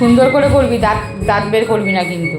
সুন্দর করে করবি দাঁত দাঁত বের করবি না কিন্তু।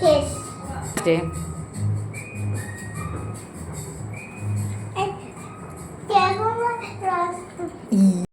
Yes. Day.